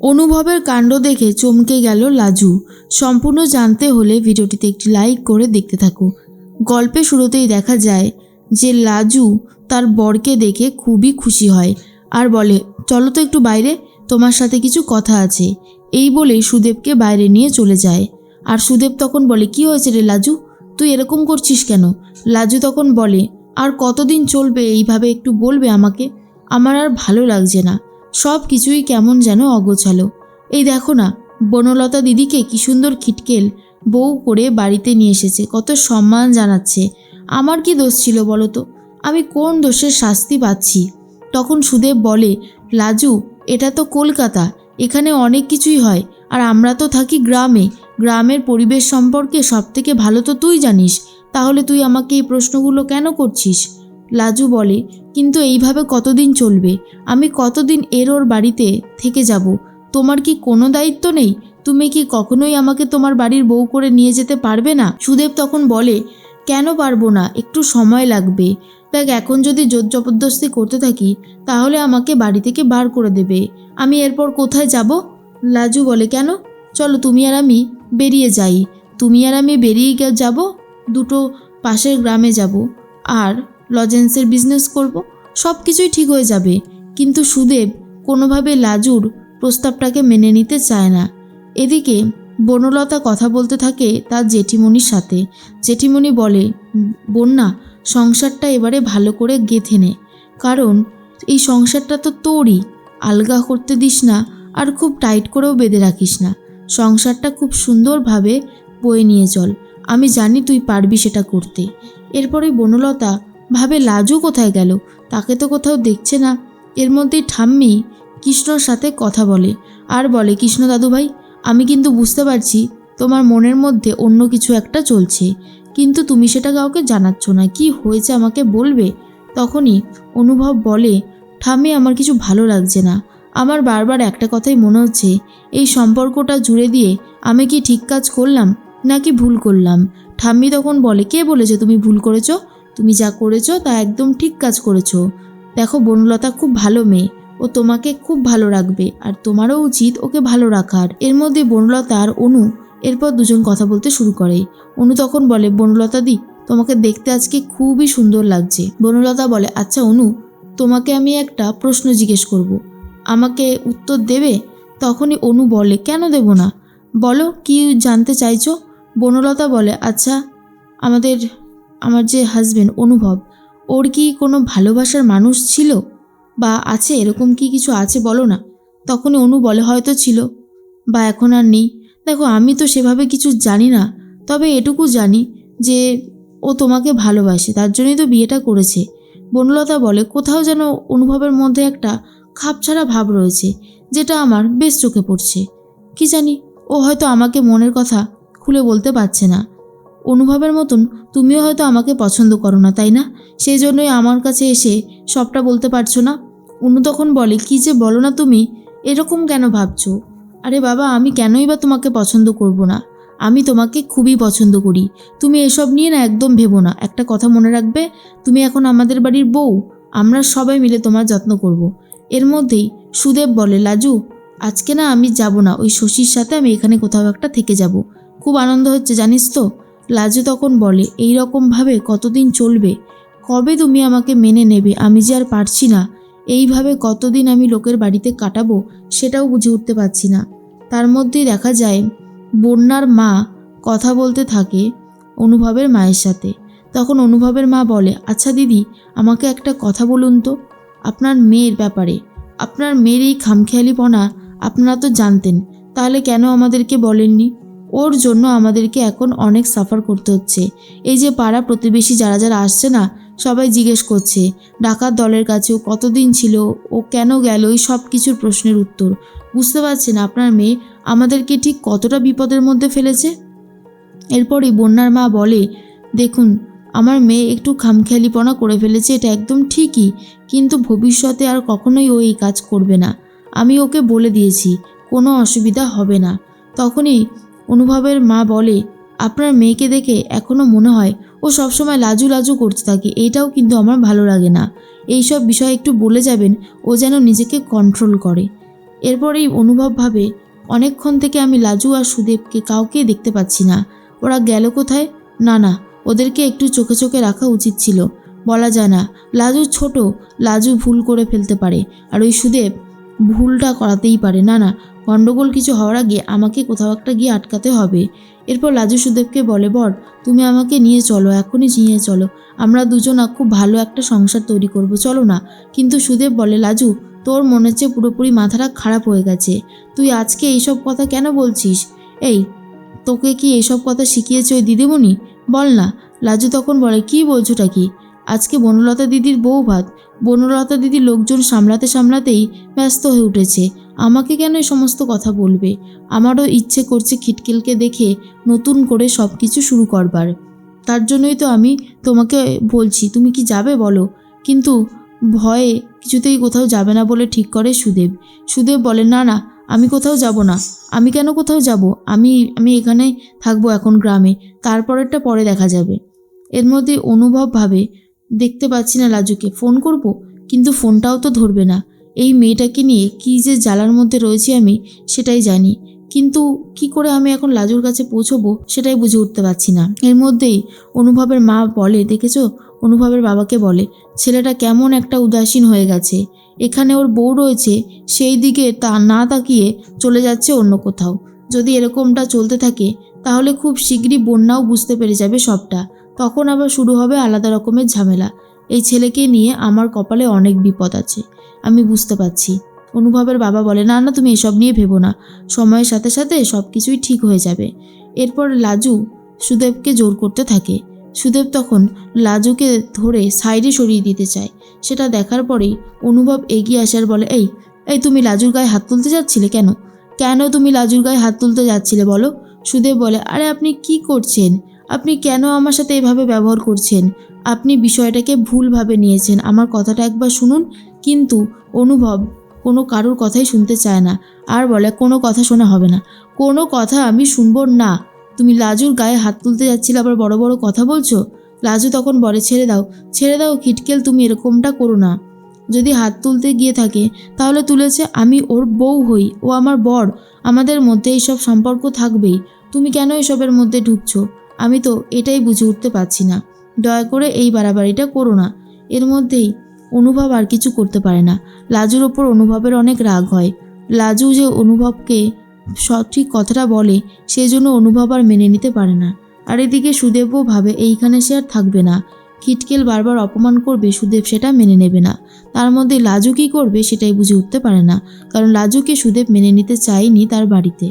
অনুভবের কাণ্ড দেখে চমকে গেল লাজু। সম্পূর্ণ জানতে হলে ভিডিওটিতে একটি লাইক করে দেখতে থাকো। গল্পে শুরুতেই দেখা যায় যে লাজু তার বরকে দেখে খুবই খুশি হয় আর বলে, চলো তো একটু বাইরে, তোমার সাথে কিছু কথা আছে। এই বলেই সুদেবকে বাইরে নিয়ে চলে যায়। আর সুদেব তখন বলে, কি হয়েছে রে লাজু? তুই এরকম করছিস কেন? লাজু তখন বলে, আর কতদিন চলবে, এইভাবে একটু বলবে আমাকে? আমার আর ভালো লাগছে না। সব কিছুই কেমন যেন অগোছালো। এই দেখো না, বনলতা দিদিকে কি সুন্দর খিটকেল বউ করে বাড়িতে নিয়ে এসেছে, কত সম্মান জানাচ্ছে। আমার কি দোষ ছিল বলো তো? আমি কোন দোষের শাস্তি পাচ্ছি? তখন সুদেব বলে, লাজু, এটা তো কলকাতা, এখানে অনেক কিছুই হয়, আর আমরা তো থাকি গ্রামে। গ্রামের পরিবেশ সম্পর্কে সব থেকে ভালো তো তুই জানিস, তাহলে তুই আমাকে এই প্রশ্নগুলো কেন করছিস? লাজু বলে কিন্তু এইভাবে কতদিন চলবে? আমি কতদিন এর ওর বাড়িতে থেকে যাব? তোমার কি কোনো দায়িত্ব নেই? তুমি কি কখনোই আমাকে তোমার বাড়ির বউ করে নিয়ে যেতে পারবে না? সুদেব তখন বলে, কেন পারব না? একটু সময় লাগবে। দেখ, এখন যদি জোর জবরদস্তি করতে থাকি, তাহলে আমাকে বাড়ি থেকে বার করে দেবে। আমি এরপর কোথায় যাব? লাজু বলে, কেন? চলো তুমি আর আমি বেরিয়ে যাই। তুমি আর আমি বেরিয়ে যাব, দুটো পাশের গ্রামে যাব। আর লজেন্সের বিজনেস করব। সব কিছুই ঠিক হয়ে যাবে। কিন্তু সুদেব কোনোভাবে লাজুর প্রস্তাবটাকে মেনে নিতে চায় না। এদিকে বনলতা কথা বলতে থাকে তার জেঠিমণির সাথে। জেঠিমণি বলে, বন্যা, সংসারটা এবারে ভালো করে গেঁথে নে। কারণ এই সংসারটা তো তোরই। আলগা করতে দিস না আর খুব টাইট করেও বেঁধে রাখিস না। সংসারটা খুব সুন্দরভাবে বয়ে নিয়ে চল। আমি জানি তুই পারবি সেটা করতে। এরপরে বনলতা ভাবে লাজু কোথায় গেল? তাকে তো কোথাও দেখছে না। এর মধ্যেই ঠাম্মি কৃষ্ণর সাথে কথা বলে। আর বলে, কৃষ্ণ দাদুভাই, আমি কিন্তু বুঝতে পারছি তোমার মনের মধ্যে অন্য কিছু একটা চলছে। কিন্তু তুমি সেটা কাউকে জানাচ্ছ না। কি হয়েছে আমাকে বলবে? তখনই অনুভব বলে, ঠাম্মি, আমার কিছু ভালো লাগছে না। আমার বারবার একটা কথাই মনে হচ্ছে। এই সম্পর্কটা জুড়ে দিয়ে আমি কি ঠিক কাজ করলাম নাকি ভুল করলাম? ঠাম্মি তখন বলে, কে বলেছে তুমি ভুল করেছ? তুমি যা করেছ তা একদম ঠিক কাজ করেছ। দেখো, বনলতা খুব ভালো মেয়ে। ও তোমাকে খুব ভালো রাখবে আর তোমারও উচিত ওকে ভালো রাখার। এর মধ্যে বনলতা আর অনু এরপর দুজন কথা বলতে শুরু করে। অনু তখন বলে, বনলতা দি, তোমাকে দেখতে আজকে খুবই সুন্দর লাগছে। বনলতা বলে আচ্ছা অনু, তোমাকে আমি একটা প্রশ্ন জিজ্ঞেস করব। আমাকে উত্তর দেবে? তখনই অনু বলে, কেন দেব না? বলো, কি জানতে চাইছো? বনলতা বলে আচ্ছা আমাদের আমার যে হাজবেন্ড অনুভব, ওর কি কোনো ভালোবাসার মানুষ ছিল? বা আছে, এরকম কি কিছু আছে বলো না। তখনই অনু বলে, হয়তো ছিল। বা এখন আর নেই। দেখো, আমি তো সেভাবে কিছু জানি না। তবে এটুকু জানি যে, ও তোমাকে ভালোবাসে, তার জন্যই তো বিয়েটা করেছে। বনলতা বলে, কোথাও যেন অনুভবের মধ্যে একটা খাপছাড়া ভাব রয়েছে, যেটা আমার বেশ চোখে পড়ছে। কি জানি, ও হয়তো আমাকে মনের কথা খুলে বলতে পারছে না। অনুভবের মতন তুমিও হয়তো আমাকে পছন্দ করো না, তাই না? সেই জন্যই আমার কাছে এসে সবটা বলতে পারছ না। অনু তখন বলে, কি যে বলো না তুমি? এরকম কেন ভাবছ? আরে বাবা, আমি কেনই বা তোমাকে পছন্দ করব না? আমি তোমাকে খুবই পছন্দ করি। তুমি এসব নিয়ে না একদম ভেবো না। একটা কথা মনে রাখবে, তুমি এখন আমাদের বাড়ির বউ। আমরা সবাই মিলে তোমার যত্ন করব। এর মধ্যেই সুদেব বলে, লাজু, আজকে না আমি যাব না। ওই শশীর সাথে আমি এখানে কোথাও একটা থেকে যাব। খুব আনন্দ হচ্ছে, জানিস তো? লাজু তখন বলে, এই রকমভাবে কতদিন চলবে? কবে তুমি আমাকে মেনে নেবে? আমি যে আর পারছি না। এইভাবে কতদিন আমি লোকের বাড়িতে কাটাবো সেটাও বুঝে উঠতে পারছি না। তার মধ্যেই দেখা যায়, বন্যার মা কথা বলতে থাকে অনুভবের মায়ের সাথে। তখন অনুভবের মা বলে আচ্ছা দিদি, আমাকে একটা কথা বলুন তো। আপনার মেয়ের ব্যাপারে। আপনার মেয়ের এই খামখেয়ালিপনা আপনারা তো জানতেন। তাহলে কেন আমাদেরকে বলেননি? ওর জন্য আমাদেরকে এখন অনেক সাফার করতে হচ্ছে। এই যে পাড়া প্রতিবেশী যারা যারা আসছে না, সবাই জিজ্ঞেস করছে, ডাকাত দলের কাছে কাছেও কতদিন ছিল, ও কেন গেল, এই সব কিছুর প্রশ্নের উত্তর। বুঝতে পারছেন আপনার মেয়ে আমাদেরকে ঠিক কতটা বিপদের মধ্যে ফেলেছে? এরপরই বন্যার মা বলে, দেখুন, আমার মেয়ে একটু খামখেয়ালিপনা করে ফেলেছে, এটা একদম ঠিকই, কিন্তু ভবিষ্যতে আর কখনোই ও এই কাজ করবে না। আমি ওকে বলে দিয়েছি, কোনো অসুবিধা হবে না। তখনই অনুভবের মা বলে, আপনার মেয়েকে দেখে এখনও মনে হয় ও সবসময় লাজু লাজু করতে থাকে এইটাও কিন্তু আমার ভালো লাগে না। এই সব বিষয়ে একটু বলে যাবেন, ও যেন নিজেকে কন্ট্রোল করে। এরপরেই অনুভব ভাবে অনেকক্ষণ থেকে আমি লাজু আর সুদেবকে কাউকেই দেখতে পাচ্ছি না। ওরা গেল কোথায়? না না, ওদেরকে একটু চোখে চোখে রাখা উচিত ছিল। বলা যায় না, লাজু ছোট, লাজু ভুল করে ফেলতে পারে। আর ওই সুদেব ভুলটা করাতেই পারে। না না গণ্ডগোল কিছু হওয়ার আগে আমাকে কোথাও একটা গিয়ে আটকাতে হবে। এরপর লাজু সুদেবকে বলে, বর, তুমি আমাকে নিয়ে চলো, এখনই নিয়ে চলো। আমরা দুজনা খুব ভালো একটা সংসার তৈরি করব, চলো না। কিন্তু সুদেব বলে, লাজু, তোর মনে হচ্ছে পুরোপুরি মাথাটা খারাপ হয়ে গেছে। তুই আজকে এইসব কথা কেন বলছিস? এই, তোকে কি এইসব কথা শিখিয়েছে ওই দিদিমণি? বল না। লাজু তখন বলে, কি বলছোটা কি? আজকে বনলতা দিদির বউ ভাত। বনলতা দিদি লোকজন সামলাতে সামলাতেই ব্যস্ত হয়ে উঠেছে। আমাকে কেন এই সমস্ত কথা বলবে? আমারও ইচ্ছে করছে খিটকিলকে দেখে নতুন করে সব কিছু শুরু করবার। তার জন্যই তো আমি তোমাকে বলছি, তুমি কি যাবে বলো? কিন্তু ভয়ে কিছুতেই কোথাও যাবে না বলে ঠিক করে সুদেব। সুদেব বলে, না না, আমি কোথাও যাব না। আমি কেন কোথাও যাব? আমি আমি এখানেই থাকব এখন গ্রামে। তারপরেরটা পরে দেখা যাবে। এর মধ্যে অনুভব ভাবে দেখতে পাচ্ছি না লাজুকে। ফোন করব? কিন্তু ফোনটাও তো ধরবে না। এই মেয়েটাকে নিয়ে কি যে জ্বালার মধ্যে রয়েছি আমি সেটাই জানি। কিন্তু কি করে আমি এখন লাজুর কাছে পৌঁছবো সেটাই বুঝে উঠতে পারছি না। এর মধ্যেই অনুভবের মা বলে, দেখেছ? অনুভবের বাবাকে বলে, ছেলেটা কেমন একটা উদাসীন হয়ে গেছে। এখানে ওর বউ রয়েছে, সেই দিকে তা না তাকিয়ে চলে যাচ্ছে অন্য কোথাও। যদি এরকমটা চলতে থাকে, তাহলে খুব শীঘ্রই বন্যাও বুঝতে পেরে যাবে সবটা। তখন আবার শুরু হবে আলাদা রকমের ঝামেলা। এই ছেলেকে নিয়ে আমার কপালে অনেক বিপদ আছে। আমি বুঝতে পারছি। অনুভবের বাবা বলে, না না, তুমি এসব নিয়ে ভেবো না। সময়ের সাথে সাথে সব কিছুই ঠিক হয়ে যাবে। এরপর লাজু সুদেবকে জোর করতে থাকে। সুদেব তখন লাজুকে ধরে সাইডে সরিয়ে দিতে চায়। সেটা দেখার পরেই অনুভব এগিয়ে আসার বলে, এই এই, তুমি লাজুর গায়ে হাত তুলতে যাচ্ছিলে কেন? কেন তুমি লাজুর গায়ে হাত তুলতে যাচ্ছিলে বলো? সুদেব বলে, আরে, আপনি কি করছেন? আপনি কেন আমার সাথে এভাবে ব্যবহার করছেন? আপনি বিষয়টাকে ভুলভাবে নিয়েছেন। আমার কথাটা একবার শুনুন কিন্তু অনুভব কোনো কারোর কথাই শুনতে চায় না। আর বলে, কোনো কথা শোনা হবে না। কোনো কথা আমি শুনব না। তুমি লাজুর গায়ে হাত তুলতে যাচ্ছিলে, আবার বড় বড় কথা বলছো? লাজু তখন বলে, ছেড়ে দাও ছেড়ে দাও, খিটকেল, তুমি এরকমটা করো না। যদি হাত তুলতে গিয়ে থাকে, তাহলে তুলেছে আমি ওর বউ হই, ও আমার বর। আমাদের মধ্যে এইসব সম্পর্ক থাকবেই। তুমি কেন এসবের মধ্যে ঢুকছো? আমি তো এটাই বুঝে উঠতে পারছি না। দয়া করে এই বাড়াবাড়িটা করো না। এর মধ্যেই অনুভব আর কিছু করতে পারে না। লাজুর ওপর অনুভবের অনেক রাগ হয়। লাজু যে অনুভবকে সঠিক কথাটা বলে সেই জন্য অনুভব আর মেনে নিতে পারে না। আর এদিকে সুদেবও ভাবে, এইখানে সে আর থাকবে না। খিটকেল বারবার অপমান করবে, সুদেব সেটা মেনে নেবে না। তার মধ্যে লাজু কী করবে সেটাই বুঝে উঠতে পারে না। কারণ লাজুকে সুদেব মেনে নিতে চায়নি তার বাড়িতে।